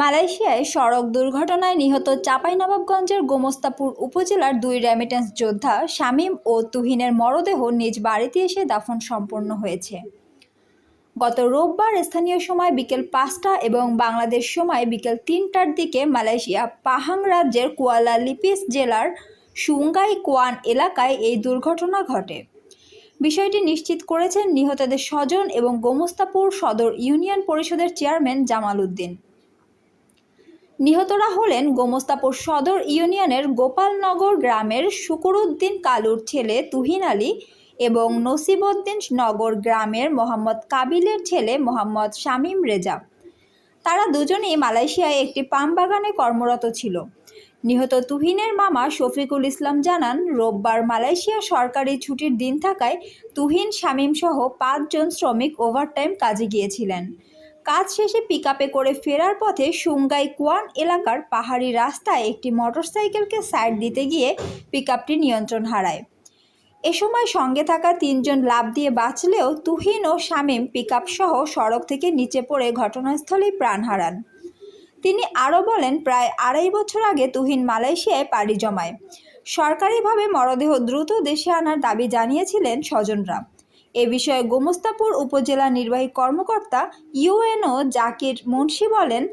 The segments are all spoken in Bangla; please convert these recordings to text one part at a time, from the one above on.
মালয়েশিয়ায় সড়ক দুর্ঘটনায় নিহত চাঁপাইনবাবগঞ্জের গোমস্তাপুর উপজেলার দুই রেমিটেন্স যোদ্ধা শামীম ও তুহিনের মরদেহ নিজ বাড়িতে এসে দাফন সম্পন্ন হয়েছে। গত রোববার স্থানীয় সময় বিকেল পাঁচটা এবং বাংলাদেশ সময় বিকেল তিনটার দিকে মালয়েশিয়া পাহাং রাজ্যের কুয়ালা লিপিস জেলার সুঙ্গাই কোয়ান এলাকায় এই দুর্ঘটনা ঘটে। বিষয়টি নিশ্চিত করেছেন নিহতদের স্বজন এবং গোমস্তাপুর সদর ইউনিয়ন পরিষদের চেয়ারম্যান জামাল উদ্দিন। নিহতরা হলেন গোমস্তাপুর সদর ইউনিয়নের গোপালনগর গ্রামের শুকুরউদ্দিন কালুর ছেলে তুহিন আলী এবং নসিবউদ্দিন নগর গ্রামের মোহাম্মদ কাবিলের ছেলে মোহাম্মদ শামীম রেজা। তারা দুজনেই মালয়েশিয়ায় একটি পাম বাগানে কর্মরত ছিল। নিহত তুহিনের মামা শফিকুল ইসলাম জানান, রোববার মালয়েশিয়া সরকারি ছুটির দিন থাকায় তুহিন, শামীম সহ পাঁচজন শ্রমিক ওভারটাইম কাজে গিয়েছিলেন। কাজ শেষে পিকআপে করে ফেরার পথে সুঙ্গাই কুয়ান এলাকার পাহাড়ি রাস্তায় একটি মোটরসাইকেলকে সাইড দিতে গিয়ে পিকআপটি নিয়ন্ত্রণ হারায়। এ সময় সঙ্গে থাকা তিনজন লাভ দিয়ে বাঁচলেও তুহিন ও শামীম পিকআপ সহ সড়ক থেকে নিচে পড়ে ঘটনাস্থলেই প্রাণ হারান। তিনি আরও বলেন, প্রায় আড়াই বছর আগে তুহিন মালয়েশিয়ায় পাড়ি জমায়। সরকারিভাবে মরদেহ দ্রুত দেশে আনার দাবি জানিয়েছিলেন স্বজনরা। এ বিষয়ে গোমস্তাপুর উপজেলা নির্বাহী কর্মকর্তা ইউএনও জাকির মুন্সি বলেন,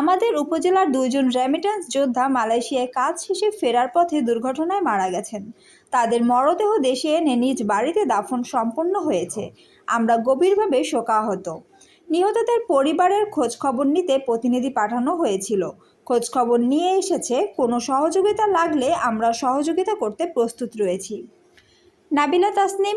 আমাদের উপজেলার দুইজন রেমিটেন্স যোদ্ধা মালয়েশিয়ায় কাজ শেষে ফেরার পথে দুর্ঘটনায় মারা গেছেন। তাদের মরদেহ দেশে এনে নিজ বাড়িতে দাফন সম্পন্ন হয়েছে। আমরা গভীরভাবে শোকাহত। নিহতদের পরিবারের খোঁজ খবর নিতে প্রতিনিধি পাঠানো হয়েছিল। খোঁজ খবর নিয়ে এসেছে, কোনো সহযোগিতা লাগলে আমরা সহযোগিতা করতে প্রস্তুত রয়েছি। নাবিলা তাসনিম